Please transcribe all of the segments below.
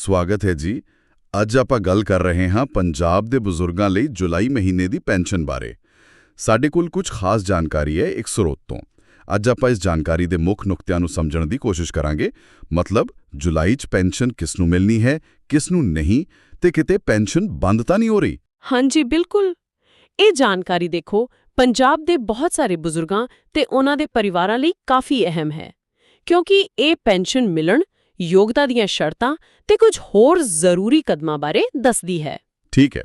ਸਵਾਗਤ ਹੈ ਜੀ। ਅੱਜ ਆਪਾਂ ਗੱਲ ਕਰ ਰਹੇ ਹਾਂ ਪੰਜਾਬ ਦੇ ਬਜ਼ੁਰਗਾਂ ਲਈ ਜੁਲਾਈ ਮਹੀਨੇ ਦੀ ਪੈਨਸ਼ਨ ਬਾਰੇ। ਸਾਡੇ ਕੋਲ ਕੁਝ ਖਾਸ ਜਾਣਕਾਰੀ ਹੈ ਇੱਕ ਸਰੋਤ ਤੋਂ। ਅੱਜ ਆਪਾਂ ਇਸ ਜਾਣਕਾਰੀ ਦੇ ਮੁੱਖ ਨੁਕਤਿਆਂ ਨੂੰ ਸਮਝਣ ਦੀ ਕੋਸ਼ਿਸ਼ ਕਰਾਂਗੇ। ਮਤਲਬ, ਜੁਲਾਈ 'ਚ ਪੈਨਸ਼ਨ ਕਿਸ ਨੂੰ ਮਿਲਣੀ ਹੈ ਕਿਸ ਨੂੰ ਨਹੀਂ ਤੇ ਕਿਤੇ ਪੈਨਸ਼ਨ ਬੰਦ ਤਾਂ ਨਹੀਂ ਹੋ ਰਹੀ? ਹਾਂਜੀ, ਬਿਲਕੁਲ। ਇਹ ਜਾਣਕਾਰੀ ਦੇਖੋ, ਪੰਜਾਬ ਦੇ ਬਹੁਤ ਸਾਰੇ ਬਜ਼ੁਰਗਾਂ ਤੇ ਉਹਨਾਂ ਦੇ ਪਰਿਵਾਰਾਂ ਲਈ ਕਾਫੀ ਅਹਿਮ ਹੈ। ਕਿਉਂਕਿ ਇਹ ਪੈਨਸ਼ਨ ਮਿਲਣ ਯੋਗਤਾ ਦੀਆਂ ਸ਼ਰਤਾਂ ਤੇ ਕੁਝ ਹੋਰ ਜ਼ਰੂਰੀ ਕਦਮਾਂ ਬਾਰੇ ਦੱਸਦੀ ਹੈ। ਠੀਕ ਹੈ।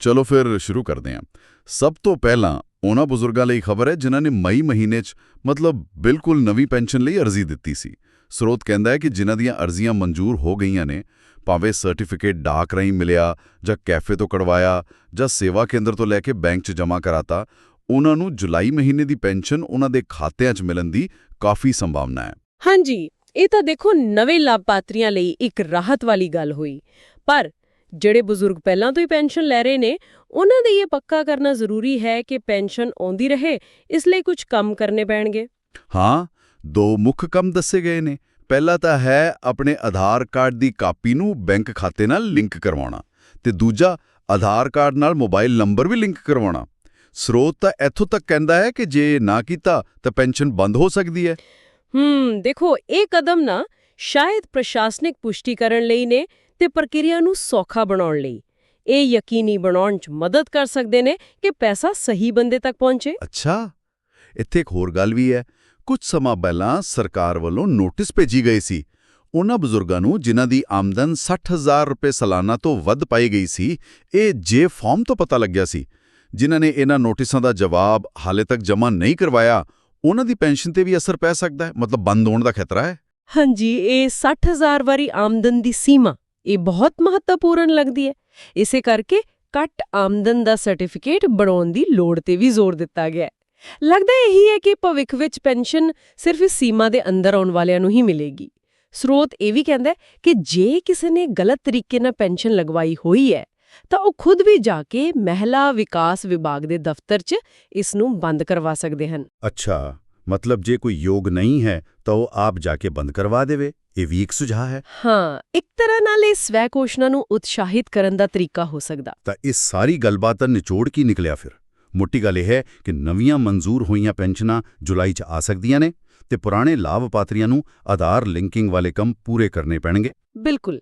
ਚਲੋ ਫਿਰ ਸ਼ੁਰੂ ਕਰਦੇ ਹਾਂ। ਸਭ ਤੋਂ ਪਹਿਲਾਂ ਉਹਨਾਂ ਬਜ਼ੁਰਗਾਂ ਲਈ ਖਬਰ ਹੈ ਜਿਨ੍ਹਾਂ ਨੇ ਮਈ ਮਹੀਨੇ 'ਚ ਮਤਲਬ ਬਿਲਕੁਲ ਨਵੀਂ ਪੈਨਸ਼ਨ ਲਈ ਅਰਜ਼ੀ ਦਿੱਤੀ ਸੀ। ਸਰੋਤ ਕਹਿੰਦਾ ਹੈ ਕਿ ਜਿਨ੍ਹਾਂ ਦੀਆਂ ਅਰਜ਼ੀਆਂ ਮਨਜ਼ੂਰ ਹੋ ਗਈਆਂ ਨੇ ਭਾਵੇਂ ਸਰਟੀਫਿਕੇਟ ਡਾਕ ਰਾਹੀਂ ਮਿਲਿਆ ਜਾਂ ਕੈਫੇ ਤੋਂ ਕਢਵਾਇਆ ਜਾਂ ਸੇਵਾ ਕੇਂਦਰ ਤੋਂ ਲੈ ਕੇ ਬੈਂਕ 'ਚ ਜਮ੍ਹਾਂ ਕਰਾਤਾ ਉਹਨਾਂ ਨੂੰ ਜੁਲਾਈ ਮਹੀਨੇ ਦੀ ਪੈਨਸ਼ਨ ਉਹਨਾਂ ਦੇ ਖਾਤਿਆਂ 'ਚ ਮਿਲਣ ਦੀ ਕਾਫੀ ਸੰਭਾਵਨਾ ਹੈ। ਹਾਂਜੀ ਇਹ ਤਾਂ ਦੇਖੋ ਨਵੇਂ ਲਾਭਪਾਤਰੀਆਂ ਲਈ ਇੱਕ ਰਾਹਤ ਵਾਲੀ ਗੱਲ ਹੋਈ। ਪਰ ਜਿਹੜੇ ਬਜ਼ੁਰਗ ਪਹਿਲਾਂ ਤੋਂ ਹੀ ਪੈਨਸ਼ਨ ਲੈ ਰਹੇ ਨੇ, ਉਹਨਾਂ ਦੇ ਇਹ ਪੱਕਾ ਕਰਨਾ ਜ਼ਰੂਰੀ ਹੈ ਕਿ ਪੈਨਸ਼ਨ ਆਉਂਦੀ ਰਹੇ, ਇਸ ਲਈ ਕੁਝ ਕੰਮ ਕਰਨੇ ਪੈਣਗੇ। ਹਾਂ, ਦੋ ਮੁੱਖ ਕੰਮ ਦੱਸੇ ਗਏ ਨੇ। ਪਹਿਲਾ ਤਾਂ ਹੈ ਆਪਣੇ ਆਧਾਰ ਕਾਰਡ ਦੀ ਕਾਪੀ ਨੂੰ ਬੈਂਕ ਖਾਤੇ ਨਾਲ ਲਿੰਕ ਕਰਵਾਉਣਾ ਤੇ ਦੂਜਾ ਆਧਾਰ ਕਾਰਡ ਨਾਲ ਮੋਬਾਈਲ ਨੰਬਰ ਵੀ ਲਿੰਕ ਕਰਵਾਉਣਾ। ਸਰੋਤ ਤਾਂ ਇੱਥੋਂ ਤੱਕ ਕਹਿੰਦਾ ਹੈ ਕਿ ਜੇ ਨਾ ਕੀਤਾ ਤਾਂ ਪੈਨਸ਼ਨ ਬੰਦ ਹੋ ਸਕਦੀ ਹੈ। ਹੂੰ ਦੇਖੋ ਇਹ ਕਦਮ ਨਾ ਸ਼ਾਇਦ ਪ੍ਰਸ਼ਾਸਨਿਕ ਪੁਸ਼ਟੀ ਕਰਨ ਲਈ ਨੇ ਤੇ ਪ੍ਰਕਿਰਿਆ ਨੂੰ ਸੌਖਾ ਬਣਾਉਣ ਲਈ ਇਹ ਯਕੀਨੀ ਬਣਾਉਣ 'ਚ ਮਦਦ ਕਰ ਸਕਦੇ ਨੇ ਕਿ ਪੈਸਾ ਸਹੀ ਬੰਦੇ ਤੱਕ ਪਹੁੰਚੇ ਅੱਛਾ ਇੱਥੇ ਇੱਕ ਹੋਰ ਗੱਲ ਵੀ ਹੈ ਕੁਝ ਸਮਾਂ ਪਹਿਲਾਂ ਸਰਕਾਰ ਵੱਲੋਂ ਨੋਟਿਸ ਭੇਜੀ ਗਈ ਸੀ ਉਹਨਾਂ ਬਜ਼ੁਰਗਾਂ ਨੂੰ ਜਿਨ੍ਹਾਂ ਦੀ ਆਮਦਨ 60000 ਰੁਪਏ ਸਾਲਾਨਾ ਤੋਂ ਵੱਧ ਪਾਈ ਗਈ ਸੀ ਇਹ ਜੇ ਫਾਰਮ ਤੋਂ ਪਤਾ ਲੱਗਿਆ ਸੀ ਜਿਨ੍ਹਾਂ ਨੇ ਇਹਨਾਂ ਨੋਟਿਸਾਂ ਦਾ ਜਵਾਬ ਹਾਲੇ ਤੱਕ ਜਮ੍ਹਾਂ ਨਹੀਂ ਕਰਵਾਇਆ ਉਹਨਾਂ ਦੀ ਪੈਨਸ਼ਨ ਤੇ ਵੀ ਅਸਰ ਪੈ ਸਕਦਾ ਹੈ? ਮਤਲਬ ਬੰਦ ਹੋਣ ਦਾ ਖਤਰਾ ਹੈ? ਹਾਂਜੀ, ਇਹ 60000 ਵਾਰੀ ਆਮਦਨ ਦੀ ਸੀਮਾ, ਇਹ ਬਹੁਤ ਮਹੱਤਵਪੂਰਨ ਲੱਗਦੀ ਹੈ। ਇਸੇ ਕਰਕੇ ਘੱਟ ਆਮਦਨ ਦਾ ਸਰਟੀਫਿਕੇਟ ਬਣਾਉਣ ਦੀ ਲੋੜ ਤੇ ਵੀ ਜ਼ੋਰ ਦਿੱਤਾ ਗਿਆ ਹੈ। ਲੱਗਦਾ ਇਹੀ ਹੈ ਕਿ ਭਵਿੱਖ ਵਿੱਚ ਪੈਨਸ਼ਨ ਸਿਰਫ ਇਸ ਸੀਮਾ ਦੇ ਅੰਦਰ ਆਉਣ ਵਾਲਿਆਂ ਨੂੰ ਹੀ ਮਿਲੇਗੀ। ਸਰੋਤ ਇਹ ਵੀ ਕਹਿੰਦਾ ਕਿ ਜੇ ਕਿਸੇ ਨੇ ਗਲਤ ਤਰੀਕੇ ਨਾਲ ਪੈਨਸ਼ਨ ਲਗਵਾਈ ਹੋਈ ਹੈ ਤਾਂ ਉਹ ਖੁਦ ਵੀ ਜਾ ਕੇ ਮਹਿਲਾ ਵਿਕਾਸ ਵਿਭਾਗ ਦੇ ਦਫ਼ਤਰ 'ਚ ਇਸ ਨੂੰ ਬੰਦ ਕਰਵਾ ਸਕਦੇ ਹਨ। ਅੱਛਾ ਮਤਲਬ ਜੇ ਕੋਈ ਯੋਗ ਨਹੀਂ ਹੈ ਤਾਂ ਉਹ ਆਪ ਜਾ ਕੇ ਬੰਦ ਕਰਵਾ ਦੇਵੇ। ਇਹ ਵੀ ਇੱਕ ਸੁਝਾਅ ਹੈ। ਹਾਂ ਇੱਕ ਤਰ੍ਹਾਂ ਨਾਲ ਇਹ ਸਵੈ ਘੋਸ਼ਣਾ ਨੂੰ ਉਤਸ਼ਾਹਿਤ ਕਰਨ ਦਾ ਤਰੀਕਾ ਹੋ ਸਕਦਾ। ਤਾਂ ਇਸ ਸਾਰੀ ਗੱਲਬਾਤ ਦਾ ਨਿਚੋੜ ਕੀ ਨਿਕਲਿਆ ਫਿਰ? ਮੋਟੀ ਗੱਲ ਇਹ ਹੈ ਕਿ ਨਵੀਆਂ ਮਨਜ਼ੂਰ ਹੋਈਆਂ ਪੈਨਸ਼ਨਾਂ ਜੁਲਾਈ 'ਚ ਆ ਸਕਦੀਆਂ ਨੇ ਤੇ ਪੁਰਾਣੇ ਲਾਭਪਾਤਰੀਆਂ ਨੂੰ ਆਧਾਰ ਲਿੰਕਿੰਗ ਵਾਲੇ ਕੰਮ ਪੂਰੇ ਕਰਨੇ ਪੈਣਗੇ। ਬਿਲਕੁਲ।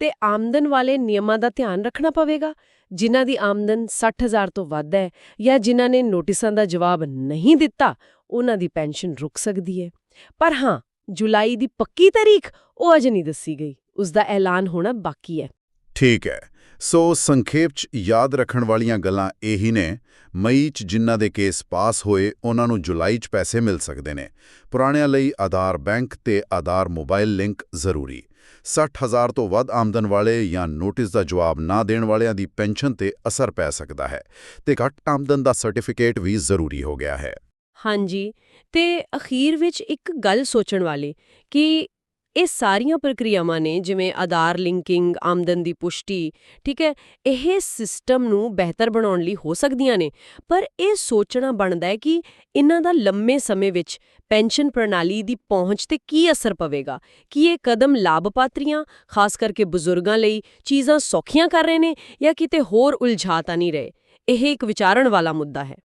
ਤੇ ਆਮਦਨ ਵਾਲੇ ਨਿਯਮਾਂ ਦਾ ਧਿਆਨ ਰੱਖਣਾ ਪਵੇਗਾ, ਜਿਨ੍ਹਾਂ ਦੀ ਆਮਦਨ 60000 ਤੋਂ ਵੱਧ ਹੈ ਜਾਂ ਜਿਨ੍ਹਾਂ ਨੇ ਨੋਟਿਸਾਂ ਦਾ ਜਵਾਬ ਨਹੀਂ ਦਿੱਤਾ, ਉਹਨਾਂ ਦੀ ਪੈਨਸ਼ਨ ਰੁਕ ਸਕਦੀ ਹੈ। ਪਰ ਹਾਂ, ਜੁਲਾਈ ਦੀ ਪੱਕੀ ਤਾਰੀਖ ਉਹ ਅਜੇ ਨਹੀਂ ਦੱਸੀ ਗਈ, ਉਸ ਦਾ ਐਲਾਨ ਹੋਣਾ ਬਾਕੀ ਹੈ। ਠੀਕ ਹੈ, ਸੋ ਸੰਖੇਪ 'ਚ ਯਾਦ ਰੱਖਣ ਵਾਲੀਆਂ ਗੱਲਾਂ ਇਹੀ ਨੇ, ਮਈ 'ਚ ਜਿਨ੍ਹਾਂ ਦੇ ਕੇਸ ਪਾਸ ਹੋਏ, ਉਹਨਾਂ ਨੂੰ ਜੁਲਾਈ 'ਚ ਪੈਸੇ ਮਿਲ ਸਕਦੇ ਨੇ। ਪੁਰਾਣਿਆਂ ਲਈ ਆਧਾਰ ਬੈਂਕ ਤੇ ਆਧਾਰ ਮੋਬਾਈਲ ਲਿੰਕ ਜ਼ਰੂਰੀ। 60000 ਤੋਂ ਵੱਧ ਆਮਦਨ ਵਾਲੇ ਜਾਂ ਨੋਟਿਸ ਦਾ ਜਵਾਬ ਨਾ ਦੇਣ ਵਾਲਿਆਂ ਦੀ ਪੈਨਸ਼ਨ ਤੇ ਅਸਰ ਪੈ ਸਕਦਾ ਹੈ ਤੇ ਘੱਟ ਆਮਦਨ ਦਾ ਸਰਟੀਫਿਕੇਟ ਵੀ ਜ਼ਰੂਰੀ ਹੋ ਗਿਆ ਹੈ। ਹਾਂਜੀ, ਤੇ ਅਖੀਰ ਵਿੱਚ ਇੱਕ ਗੱਲ ਸੋਚਣ ਵਾਲੀ ਕਿ ਇਹ ਸਾਰੀਆਂ ਪ੍ਰਕਿਰਿਆਵਾਂ ਨੇ, ਜਿਵੇਂ ਆਧਾਰ ਲਿੰਕਿੰਗ, ਆਮਦਨ ਦੀ ਪੁਸ਼ਟੀ, ਠੀਕ ਹੈ, ਇਹ ਸਿਸਟਮ ਨੂੰ ਬਿਹਤਰ ਬਣਾਉਣ ਲਈ ਹੋ ਸਕਦੀਆਂ ਨੇ। ਪਰ ਇਹ ਸੋਚਣਾ ਬਣਦਾ ਹੈ ਕਿ ਇਹਨਾਂ ਦਾ ਲੰਮੇ ਸਮੇਂ ਵਿੱਚ ਪੈਨਸ਼ਨ ਪ੍ਰਣਾਲੀ ਦੀ ਪਹੁੰਚ ਤੇ ਕੀ ਅਸਰ ਪਵੇਗਾ। ਕੀ ਇਹ ਕਦਮ ਲਾਭਪਾਤਰੀਆਂ, ਖਾਸ ਕਰਕੇ ਬਜ਼ੁਰਗਾਂ ਲਈ ਚੀਜ਼ਾਂ ਸੌਖੀਆਂ ਕਰ ਰਹੇ ਨੇ ਜਾਂ ਕਿਤੇ ਹੋਰ ਉਲਝਾ ਤਾਂ ਨਹੀਂ ਰਹੇ? ਇਹ ਇੱਕ ਵਿਚਾਰਨ ਵਾਲਾ ਮੁੱਦਾ ਹੈ।